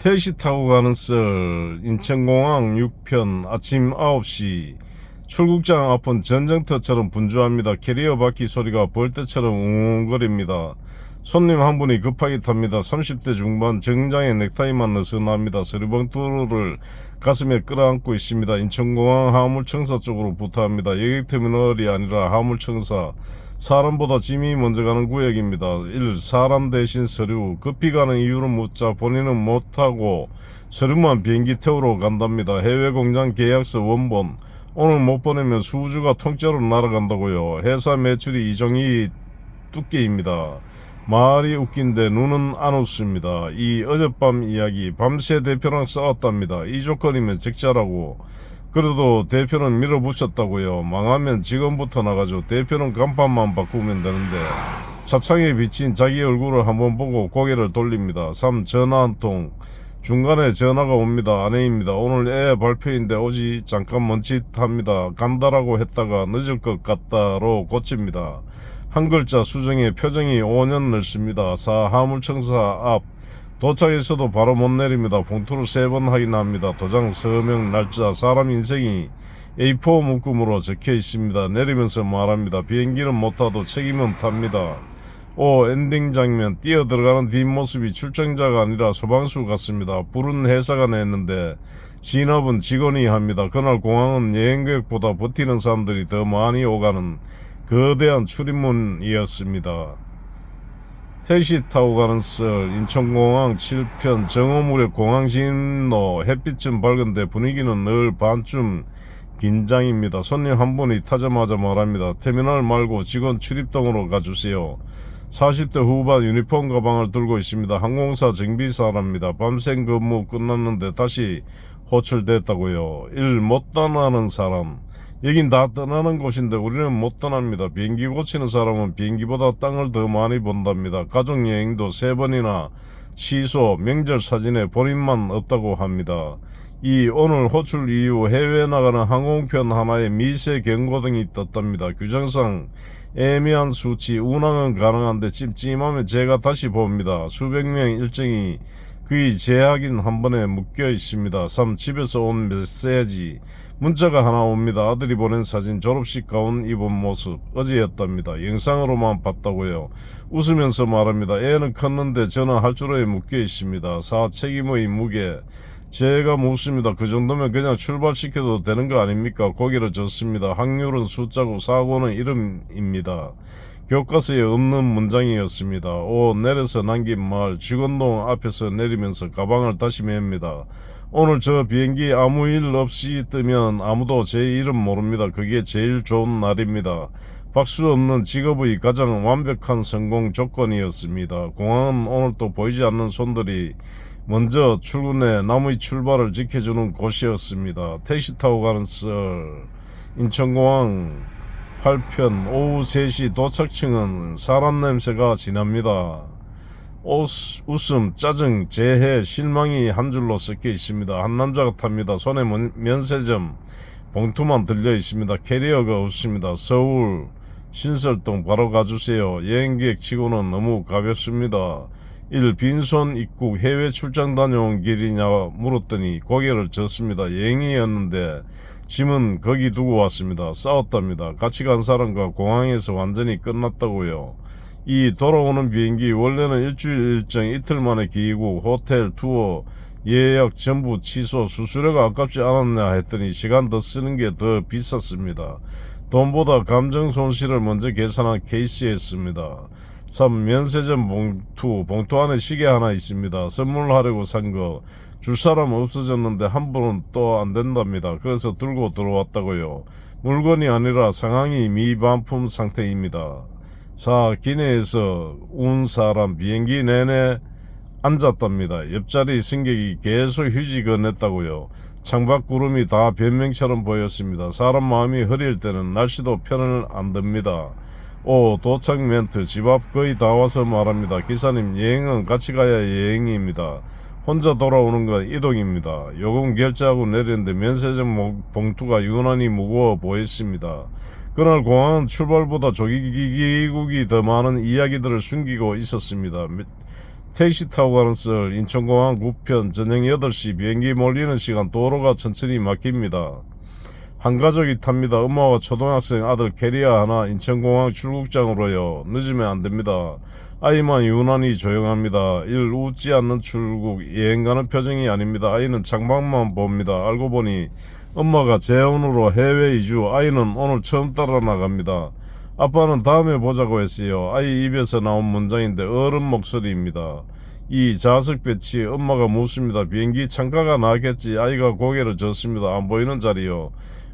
택시 타고 가는 썰 인천공항 6편 아침 9시 출국장 앞은 전쟁터처럼 분주합니다. 캐리어 바퀴 소리가 벌떼처럼 웅웅거립니다. 손님 한 분이 급하게 탑니다. 30대 중반 정장에 넥타이만 느슨합니다. 서류봉투를 가슴에 끌어안고 있습니다. 인천공항 화물청사 쪽으로 부탁합니다. 여객터미널이 아니라 화물청사. 사람보다 짐이 먼저 가는 구역입니다. 1. 사람 대신 서류. 급히 가는 이유를 묻자 본인은 못하고 서류만 비행기 태우러 간답니다. 해외 공장 계약서 원본. 오늘 못 보내면 수주가 통째로 날아간다고요. 회사 매출이 이종이 두께입니다. 말이 웃긴데 눈은 안 웃습니다. 이 어젯밤 이야기 밤새 대표랑 싸웠답니다. 이 조건이면 적자라고. 그래도 대표는 밀어붙였다고요. 망하면 직원부터 나가죠. 대표는 간판만 바꾸면 되는데 차창에 비친 자기 얼굴을 한번 보고 고개를 돌립니다. 3. 전화 한 통. 중간에 전화가 옵니다. 아내입니다. 오늘 애 발표인데 오지 잠깐 먼짓합니다. 간다라고 했다가 늦을 것 같다로 고칩니다. 한 글자 수정에 표정이 5년 넓습니다. 4. 화물청사 앞 도착해서도 바로 못 내립니다. 봉투를 세 번 확인합니다. 도장, 서명, 날짜, 사람 인생이 A4 묶음으로 적혀 있습니다. 내리면서 말합니다. 비행기는 못 타도 책임은 탑니다. 오 엔딩 장면 뛰어 들어가는 뒷모습이 출정자가 아니라 소방수 같습니다. 불은 회사가 냈는데 진압은 직원이 합니다. 그날 공항은 여행객보다 버티는 사람들이 더 많이 오가는 거대한 출입문이었습니다. 택시 타고 가는 썰 인천공항 7편 정오무렵 공항 진로 햇빛은 밝은데 분위기는 늘 반쯤 긴장입니다. 손님 한 분이 타자마자 말합니다. 터미널 말고 직원 출입동으로 가주세요. 40대 후반 유니폼 가방을 들고 있습니다. 항공사 정비사랍니다. 밤샘 근무 끝났는데 다시 호출됐다고요. 일못 떠나는 사람. 여긴 다 떠나는 곳인데 우리는 못 떠납니다. 비행기 고치는 사람은 비행기보다 땅을 더 많이 본답니다. 가족 여행도 세 번이나 취소, 명절 사진에 본인만 없다고 합니다. 이 오늘 호출 이후 해외 나가는 항공편 하나에 미세 경고등이 떴답니다. 규정상 애매한 수치, 운항은 가능한데 찜찜하면 제가 다시 봅니다. 수백 명 일정이 거의 제약인 한 번에 묶여 있습니다. 3. 집에서 온 메시지. 문자가 하나 옵니다. 아들이 보낸 사진 졸업식 가운 입은 모습. 어제였답니다. 영상으로만 봤다고요. 웃으면서 말합니다. 애는 컸는데 저는 할 줄에 묶여 있습니다. 4. 책임의 무게. 제가 묻습니다. 그 정도면 그냥 출발시켜도 되는 거 아닙니까? 고개를 젓습니다. 확률은 숫자고 사고는 이름입니다. 교과서에 없는 문장이었습니다. 오 내려서 남긴 말 직원동 앞에서 내리면서 가방을 다시 맵니다. 오늘 저 비행기 아무 일 없이 뜨면 아무도 제 이름 모릅니다. 그게 제일 좋은 날입니다. 박수 없는 직업의 가장 완벽한 성공 조건이었습니다. 공항은 오늘 또 보이지 않는 손들이 먼저 출근해 남의 출발을 지켜주는 곳이었습니다. 택시 타고 가는 썰 인천공항 8편 오후 3시 도착층은 사람 냄새가 진합니다. 오스- 웃음, 짜증, 재해, 실망이 한 줄로 섞여 있습니다. 한 남자가 탑니다. 손에 면- 면세점, 봉투만 들려 있습니다. 캐리어가 없습니다. 서울, 신설동 바로 가주세요. 여행객 치고는 너무 가볍습니다. 1. 빈손 입국 해외 출장 다녀온 길이냐 물었더니 고개를 젓습니다. 여행이었는데 짐은 거기 두고 왔습니다. 싸웠답니다. 같이 간 사람과 공항에서 완전히 끝났다고요. 이 돌아오는 비행기 원래는 일주일 일정 이틀 만에 기이고 호텔 투어 예약 전부 취소 수수료가 아깝지 않았냐 했더니 시간 더 쓰는 게 더 비쌌습니다. 돈보다 감정 손실을 먼저 계산한 케이스였습니다. 3. 면세점 봉투 봉투 안에 시계 하나 있습니다. 선물하려고 산 거 줄 사람 없어졌는데 한 분은 또 안 된답니다. 그래서 들고 들어왔다고요. 물건이 아니라 상황이 미반품 상태입니다. 4. 기내에서 운 사람 비행기 내내 앉았답니다. 옆자리 승객이 계속 휴지가 냈다고요. 창밖 구름이 다 변명처럼 보였습니다. 사람 마음이 흐릴 때는 날씨도 편을 안 듭니다. 오 도착 멘트 집 앞 거의 다 와서 말합니다. 기사님 여행은 같이 가야 여행입니다. 혼자 돌아오는 건 이동입니다. 요금 결제하고 내렸는데 면세점 모- 봉투가 유난히 무거워 보였습니다. 그날 공항은 출발보다 조기국이 더 많은 이야기들을 숨기고 있었습니다. 미- 택시 타고 가는 썰 인천공항 9편 저녁 8시 비행기 몰리는 시간 도로가 천천히 막힙니다. 한 가족이 탑니다. 엄마와 초등학생 아들 캐리어 하나 인천공항 출국장으로요. 늦으면 안 됩니다. 아이만 유난히 조용합니다. 일 웃지 않는 출국 여행 가는 표정이 아닙니다. 아이는 창밖만 봅니다. 알고 보니 엄마가 재혼으로 해외 이주 아이는 오늘 처음 따라 나갑니다. 아빠는 다음에 보자고 했어요. 아이 입에서 나온 문장인데 어른 목소리입니다. 이 자석 배치 엄마가 묻습니다. 비행기 창가가 나겠지. 아이가 고개를 젓습니다. 안 보이는 자리요.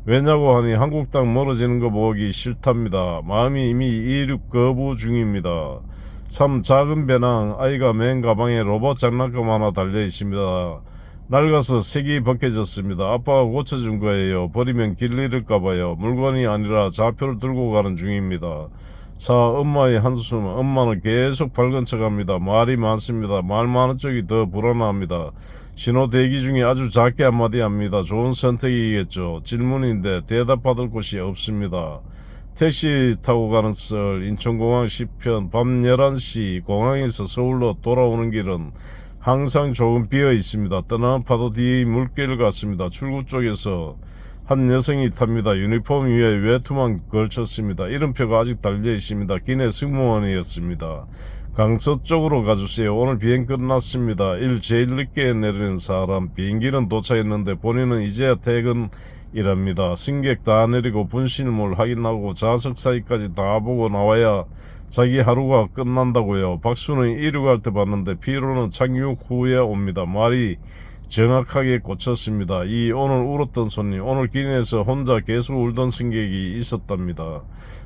왜냐고 하니 한국 땅 멀어지는 거 보기 싫답니다. 마음이 이미 이륙 거부 중입니다. 참 작은 배낭 아이가 맨 가방에 로봇 장난감 하나 달려 있습니다. 낡아서 색이 벗겨졌습니다. 아빠가 고쳐준 거예요. 버리면 길 잃을까봐요. 물건이 아니라 좌표를 들고 가는 중입니다. 자, 엄마의 한숨. 엄마는 계속 밝은 척합니다. 말이 많습니다. 말 많은 쪽이 더 불안합니다. 신호 대기 중에 아주 작게 한마디 합니다. 좋은 선택이겠죠. 질문인데 대답받을 곳이 없습니다. 택시 타고 가는 썰 인천공항 10편 밤 11시 공항에서 서울로 돌아오는 길은 항상 조금 비어 있습니다. 떠나는 파도 뒤에 물길 같습니다. 출구 쪽에서 한 여성이 탑니다. 유니폼 위에 외투만 걸쳤습니다. 이름표가 아직 달려 있습니다. 기내 승무원이었습니다. 강서 쪽으로 가주세요. 오늘 비행 끝났습니다. 일 제일 늦게 내리는 사람. 비행기는 도착했는데 본인은 이제야 퇴근이랍니다. 승객 다 내리고 분실물 확인하고 좌석 사이까지 다 보고 나와야 자기 하루가 끝난다고요. 박수는 이륙할 때 봤는데 피로는 착륙 후에 옵니다. 말이 정확하게 꽂혔습니다. 이 오늘 울었던 손님, 오늘 기내에서 혼자 계속 울던 승객이 있었답니다.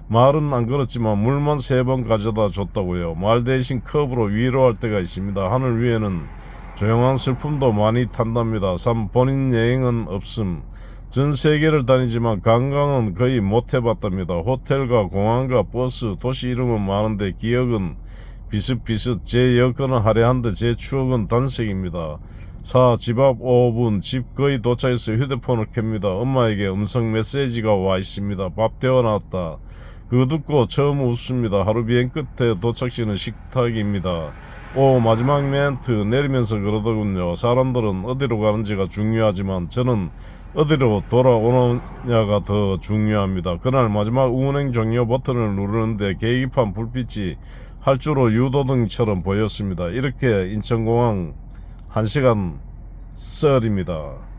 말은 안 그렇지만 물만 세 번 가져다 줬다고요. 말 대신 컵으로 위로할 때가 있습니다. 하늘 위에는 조용한 슬픔도 많이 탄답니다. 3. 본인 여행은 없음. 전 세계를 다니지만 관광은 거의 못 해봤답니다. 호텔과 공항과 버스, 도시 이름은 많은데 기억은 비슷비슷. 제 여건은 화려한데 제 추억은 단색입니다. 4. 집 앞 5분. 집 거의 도착해서 휴대폰을 켭니다. 엄마에게 음성 메시지가 와 있습니다. 밥 되어놨다. 그거 듣고 처음 웃습니다. 하루 비행 끝에 도착지는 식탁입니다. 오 마지막 멘트 내리면서 그러더군요. 사람들은 어디로 가는지가 중요하지만 저는 어디로 돌아오느냐가 더 중요합니다. 그날 마지막 운행 종료 버튼을 누르는데 계기판 불빛이 활주로 유도등처럼 보였습니다. 이렇게 인천공항 1시간 썰입니다.